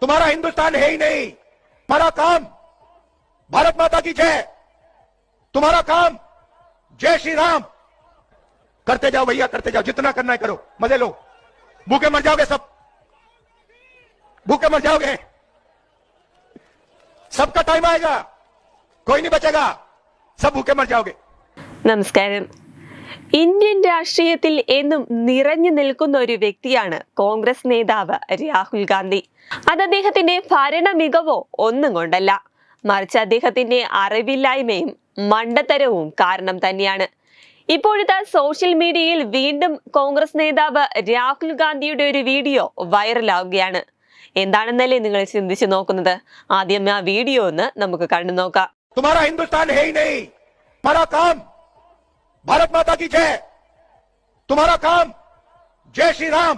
तुम्हारा हिंदुस्तान है ही नहीं। तुम्हारा काम। भारत माता की जय। तुम्हारा काम। जय श्री राम। करते जाओ भैया, करते जाओ। जितना करना है करो। मज़े लो। भूखे मर जाओगे सब। भूखे मर जाओगे। सबका टाइम आएगा। कोई नहीं बचेगा। सब भूखे मर जाओगे। नमस्कार। ഇന്ത്യൻ രാഷ്ട്രീയത്തിൽ എന്നും നിറഞ്ഞു നിൽക്കുന്ന ഒരു വ്യക്തിയാണ് കോൺഗ്രസ് നേതാവ് രാഹുൽ ഗാന്ധി. അത് അദ്ദേഹത്തിന്റെ ഭരണ മികവോ ഒന്നും കൊണ്ടല്ല. മറിച്ച് അദ്ദേഹത്തിന്റെ അറിവില്ലായ്മയും മണ്ടത്തരവും കാരണം തന്നെയാണ്. ഇപ്പോഴത്തെ സോഷ്യൽ മീഡിയയിൽ വീണ്ടും കോൺഗ്രസ് നേതാവ് രാഹുൽ ഗാന്ധിയുടെ ഒരു വീഡിയോ വൈറലാവുകയാണ്. എന്താണെന്നല്ലേ നിങ്ങൾ ചിന്തിച്ചു നോക്കുന്നത്? ആദ്യം ആ വീഡിയോ ഒന്ന് നമുക്ക് കണ്ടു നോക്കാം भारत माता की जय तुम्हारा काम जय श्री राम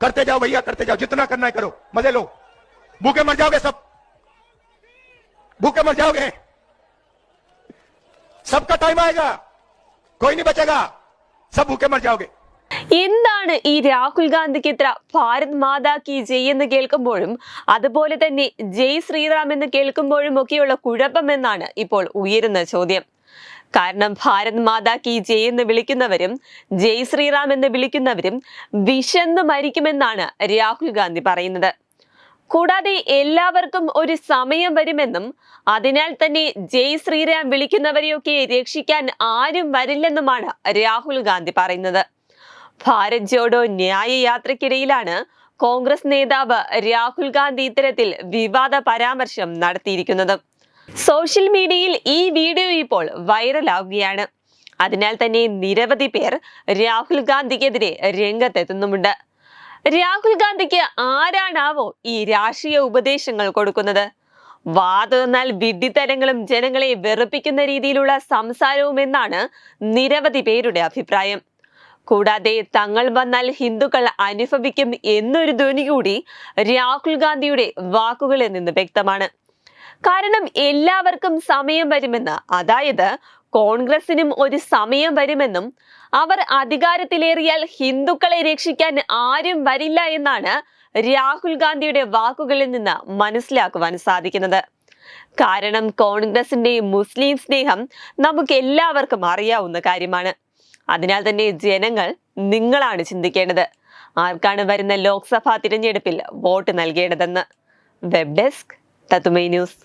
करते जाओ भैया करते जाओ जितना करना है करो मजे लो भूखे मर जाओगे सब भूखे मर जाओगे सबका टाइम आएगा कोई नहीं बचेगा सब भूखे मर जाओगे എന്താണ് ഈ രാഹുൽ ഗാന്ധിക്ക് ഇത്ര ഭാരത് മാതാ കി ജയ് എന്ന് കേൾക്കുമ്പോഴും അതുപോലെ തന്നെ ജയ് ശ്രീറാം എന്ന് കേൾക്കുമ്പോഴും ഒക്കെയുള്ള കുഴപ്പമെന്നാണ് ഇപ്പോൾ ഉയരുന്ന ചോദ്യം കാരണം ഭാരത് മാതാ കി ജയ് എന്ന് വിളിക്കുന്നവരും ജയ് ശ്രീറാം എന്ന് വിളിക്കുന്നവരും വിശന്ന് മരിക്കുമെന്നാണ് രാഹുൽ ഗാന്ധി പറയുന്നത്. കൂടാതെ എല്ലാവർക്കും ഒരു സമയം വരുമെന്നും അതിനാൽ തന്നെ ജയ് ശ്രീറാം വിളിക്കുന്നവരെയൊക്കെ രക്ഷിക്കാൻ ആരും വരില്ലെന്നുമാണ് രാഹുൽ ഗാന്ധി പറയുന്നത്. ഭാരത് ജോഡോ ന്യായ യാത്രയ്ക്കിടയിലാണ് കോൺഗ്രസ് നേതാവ് രാഹുൽ ഗാന്ധി ഇത്തരത്തിൽ വിവാദ പരാമർശം നടത്തിയിരിക്കുന്നത്. സോഷ്യൽ മീഡിയയിൽ ഈ വീഡിയോ ഇപ്പോൾ വൈറലാവുകയാണ്. അതിനാൽ തന്നെ നിരവധി പേർ രാഹുൽ ഗാന്ധിക്കെതിരെ രംഗത്തെത്തുന്നുമുണ്ട്. രാഹുൽ ഗാന്ധിക്ക് ആരാണാവോ ഈ രാഷ്ട്രീയ ഉപദേശങ്ങൾ കൊടുക്കുന്നത്? വാതെന്നാൽ വിഡ്ഢിത്തരങ്ങളും ജനങ്ങളെ വെറുപ്പിക്കുന്ന രീതിയിലുള്ള സംസാരവും എന്നാണ് നിരവധി പേരുടെ അഭിപ്രായം. കൂടാതെ തങ്ങൾ വന്നാൽ ഹിന്ദുക്കൾ അനുഭവിക്കും എന്നൊരു ധ്വനി കൂടി രാഹുൽ ഗാന്ധിയുടെ വാക്കുകളിൽ നിന്ന് വ്യക്തമാണ്. കാരണം എല്ലാവർക്കും സമയം വരുമെന്ന്. അതായത് കോൺഗ്രസിനും ഒരു സമയം വരുമെന്നും അവർ അധികാരത്തിലേറിയാൽ ഹിന്ദുക്കളെ രക്ഷിക്കാൻ ആരും വരില്ല എന്നാണ് രാഹുൽ ഗാന്ധിയുടെ വാക്കുകളിൽ നിന്ന് മനസ്സിലാക്കുവാൻ സാധിക്കുന്നത്. കാരണം കോൺഗ്രസിന്റെ മുസ്ലിം സ്നേഹം നമുക്ക് എല്ലാവർക്കും അറിയാവുന്ന കാര്യമാണ്. അതിനാൽ തന്നെ ജനങ്ങൾ നിങ്ങളാണ് ചിന്തിക്കേണ്ടത്. ആർക്കാണ് വരുന്ന ലോക്സഭാ തിരഞ്ഞെടുപ്പിൽ വോട്ട് നൽകേണ്ടതെന്ന്? വെബ് ഡെസ്ക് തത്തുമൈ ന്യൂസ്.